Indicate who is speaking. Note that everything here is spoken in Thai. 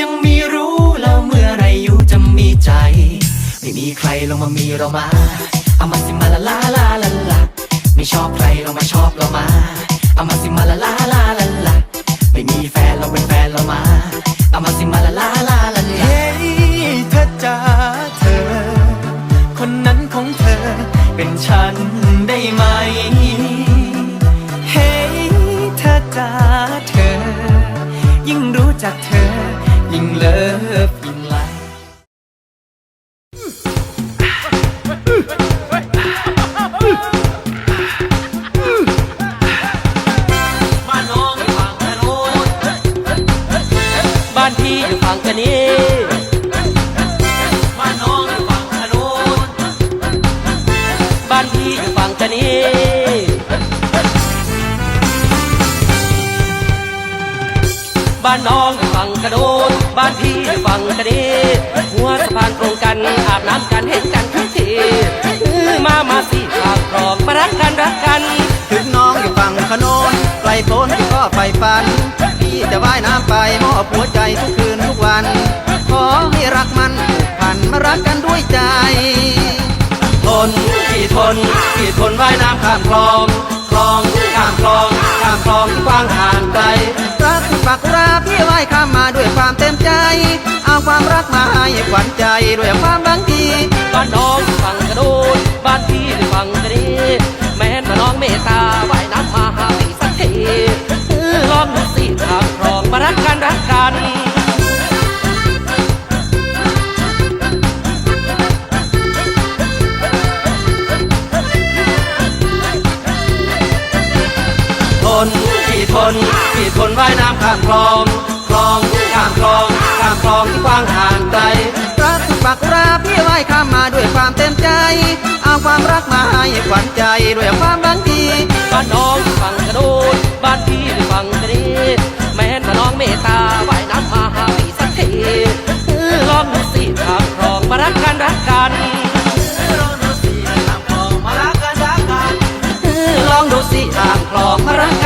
Speaker 1: ยังมีรู้แล้วเมื่อไรอยู่จะมีใจ ไม่มีใครลงมามีเรามาเอามาสิมาละลาลาลาลาไม่ชอบใครลงมาชอบเรามาเอามาสิมาละลาลาลาลาไม่มีแฟนเราเป็นแฟนเรามาเอามาสิมาละลาลาลาลา
Speaker 2: เฮ้เธอจ๋าเธอ คนนั้นของเธอ เป็นฉันได้ไหมเฮ้เธอจ๋าเธอ ยิ่งรู้จักเธอ ยิ่งเลิฟยิ่งไล
Speaker 3: บ้านน้องอยู่ฝั่งกะโน้นบ้านพี่อยู่ฝั่งกะนี้บ้านน้องอยู่ฝั่งกะโน้นบ้านพี่อยู่ฝั่งกะนี้บ้านน้องอยู่ฝั่งกระโดน บ้านพี่ฝั่งกระเดหัวสะพานตรงกันอาบน้ำกันเห็นกันทั้งทีมามาสิฝากรองมารักกันรักกัน
Speaker 4: ถึงน้องอยู่ฝั่งขนนไกลโพ้นก็ไปฝัน พี่จะว่ายน้ำไปมอบหัวใจทุกคืนทุกวัน ขอให้รักมันผูกพันมารักกันด้วยใจ
Speaker 3: ทนที่ทนที่ทนว่ายน้ำข้ามคลองคลองข้ามคลองข้ามคลองที่กว้างห่างไกล
Speaker 4: รักคุณปักราพี่ ความรักมาให้ขวัญใจด้วยความบางที
Speaker 3: บ้านน้องอยู่ฝั่งกระโดนบ้านพี่อยู่ฝั่งกระเดแม้นมาน้องเมตตาว่ายน้ำมาหาพี่สักทีเออลองดูสิขามคลองมารักกันรักกันทนที่ทนที่ทนว่ายน้ำข้ามคลองคลอง
Speaker 4: ปักราพี่ว่ายข้ามมาด้วยความเต็มใจ เอาความรักมาให้ขวัญใจด้วยความบางที
Speaker 3: บ้านน้องฝั่งกระโดดบ้านพี่ฝั่งกระเดแม้นมาน้องเมตตาว่ายน้ำมาหาพี่สักทีเออลองดูสิข้ามคลองมารักกันรักกัน
Speaker 4: ลองดูสิข้ามคลองมารักกันรักกัน
Speaker 3: เออลองดูสิข้ามคลองมารักกัน